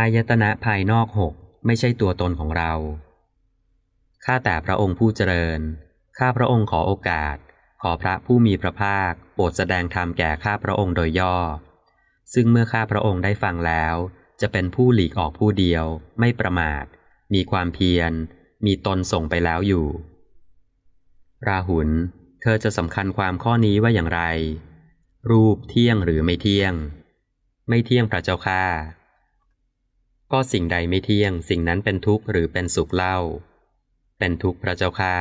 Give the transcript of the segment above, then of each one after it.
อายตนะภายนอกหกไม่ใช่ตัวตนของเรา ข้าแต่พระองค์ผู้เจริญ ข้าพระองค์ขอโอกาส ขอพระผู้มีพระภาคโปรดแสดงธรรมแก่ข้าพระองค์โดยย่อ ซึ่งเมื่อข้าพระองค์ได้ฟังแล้ว จะเป็นผู้หลีกออกผู้เดียว ไม่ประมาท มีความเพียร มีตนส่งไปแล้วอยู่ ราหุล เธอจะสำคัญความข้อนี้ว่าอย่างไร รูปเที่ยงหรือไม่เที่ยง ไม่เที่ยงพระเจ้าข้า ก็สิ่งใดไม่เที่ยง สิ่งนั้นเป็นทุกข์หรือเป็นสุขเล่า เป็นทุกข์พระเจ้าข้า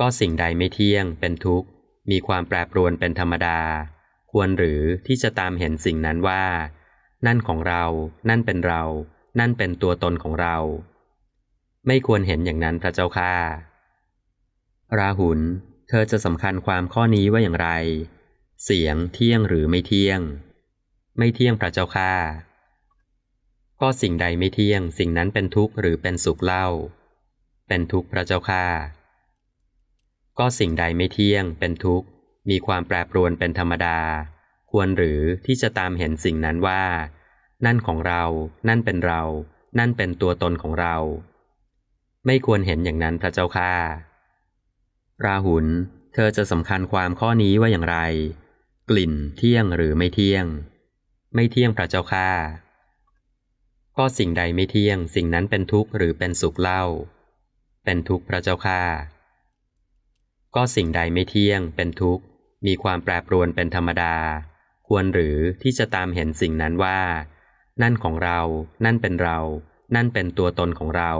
ก็สิ่งใดไม่เที่ยง เป็นทุกข์ มีความแปรปรวนเป็นธรรมดา ควรหรือที่จะตามเห็นสิ่งนั้นว่า นั่นของเรา นั่นเป็นเรา นั่นเป็นตัวตนของเรา ไม่ควรเห็นอย่างนั้นพระเจ้าข้าราหุล เธอจะสำคัญความข้อนี้ว่าอย่างไร เสียงเที่ยงหรือไม่เที่ยง ไม่เที่ยงพระเจ้าข้า ก็สิ่งใดไม่เที่ยง สิ่งนั้นเป็นทุกข์หรือเป็นสุขเล่า เป็นทุกข์พระเจ้าข้าก็สิ่งใดไม่เที่ยง เป็นทุกข์ มีความแปรปรวนเป็นธรรมดา ควรหรือที่จะตามเห็นสิ่งนั้นว่า นั่นของเรา นั่นเป็นเรา นั่นเป็นตัวตนของเรา ไม่ควรเห็นอย่างนั้นพระเจ้าข้าราหุล เธอจะสำคัญความข้อนี้ว่าอย่างไร กลิ่นเที่ยงหรือไม่เที่ยง ไม่เที่ยงพระเจ้าข้า ก็สิ่งใดไม่เที่ยง สิ่งนั้นเป็นทุกข์หรือเป็นสุขเล่า เป็นทุกข์พระเจ้าข้าก็สิ่งใดไม่เที่ยง เป็นทุกข์ มีความแปรปรวนเป็นธรรมดา ควรหรือที่จะตามเห็นสิ่งนั้นว่า นั่นของเรา นั่นเป็นเรา นั่นเป็นตัวตนของเรา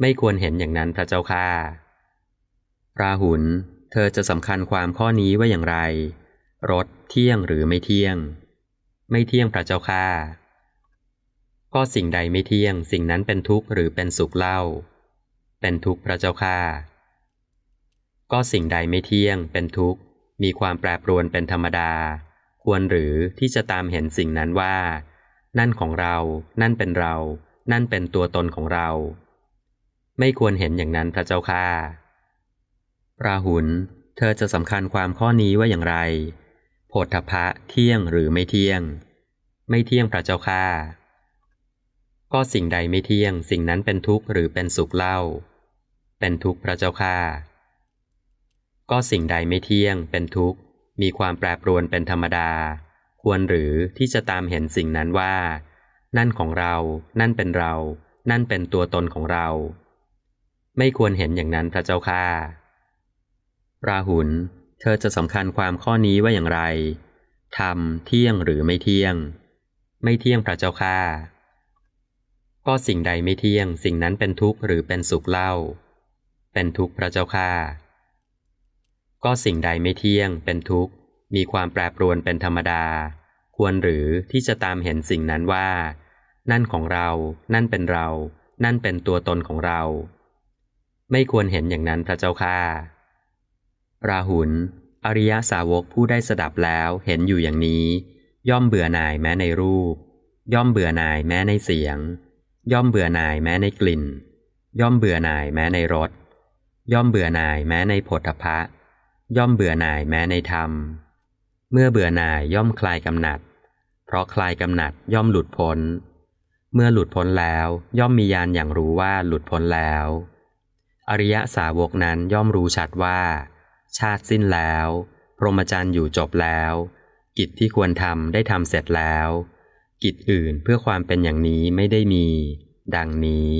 ไม่ควรเห็นอย่างนั้นพระเจ้าข้าราหุลเธอจะสำคัญความข้อนี้ว่าอย่างไร รถเที่ยงหรือไม่เที่ยง ไม่เที่ยงพระเจ้าข้า ก็สิ่งใดไม่เที่ยง สิ่งนั้นเป็นทุกข์หรือเป็นสุขเล่า เป็นทุกข์พระเจ้าข้าก็สิ่งใดไม่เที่ยง เป็นทุกข์ มีความแปรปรวนเป็นธรรมดา ควรหรือที่จะตามเห็นสิ่งนั้นว่า นั่นของเรา นั่นเป็นเรา นั่นเป็นตัวตนของเรา ไม่ควรเห็นอย่างนั้นพระเจ้าข้าราหุล เธอจะสำคัญความข้อนี้ว่าอย่างไร โพธพะเที่ยงหรือไม่เที่ยง ไม่เที่ยงพระเจ้าข้า ก็สิ่งใดไม่เที่ยง สิ่งนั้นเป็นทุกข์หรือเป็นสุขเล่า เป็นทุกข์พระเจ้าข้าก็สิ่งใดไม่เที่ยง เป็นทุกข์ มีความแปรปรวนเป็นธรรมดา ควรหรือที่จะตามเห็นสิ่งนั้นว่า นั่นของเรา นั่นเป็นเรา นั่นเป็นตัวตนของเรา ไม่ควรเห็นอย่างนั้นพระเจ้าข้าราหุล เธอจะสำคัญความข้อนี้ว่าอย่างไรธรรมเที่ยงหรือไม่เที่ยง ไม่เที่ยงพระเจ้าข้า ก็สิ่งใดไม่เที่ยง สิ่งนั้นเป็นทุกข์หรือเป็นสุขเล่า เป็นทุกข์พระเจ้าข้าก็สิ่งใดไม่เที่ยง เป็นทุกข์ มีความแปรปรวนเป็นธรรมดา ควรหรือที่จะตามเห็นสิ่งนั้นว่า นั่นของเรา นั่นเป็นเรา นั่นเป็นตัวตนของเรา ไม่ควรเห็นอย่างนั้นพระเจ้าข้าราหุล อริยสาวกผู้ได้สดับแล้วเห็นอยู่อย่างนี้ ย่อมเบื่อหน่ายแม้ในรูป ย่อมเบื่อหน่ายแม้ในเสียง ย่อมเบื่อหน่ายแม้ในกลิ่น ย่อมเบื่อหน่ายแม้ในรส ย่อมเบื่อหน่ายแม้ในผลพะ ย่อมเบื่อหน่ายแม้ในธรรม เมื่อเบื่อหน่ายย่อมคลายกำหนัด เพราะคลายกำหนัดย่อมหลุดพ้น เมื่อหลุดพ้นแล้วย่อมมีญาณอย่างรู้ว่าหลุดพ้นแล้ว อริยสาวกนั้นย่อมรู้ชัดว่า ชาติสิ้นแล้ว พรหมจรรย์อยู่จบแล้ว กิจที่ควรทำได้ทำเสร็จแล้ว กิจอื่นเพื่อความเป็นอย่างนี้ไม่ได้มี ดังนี้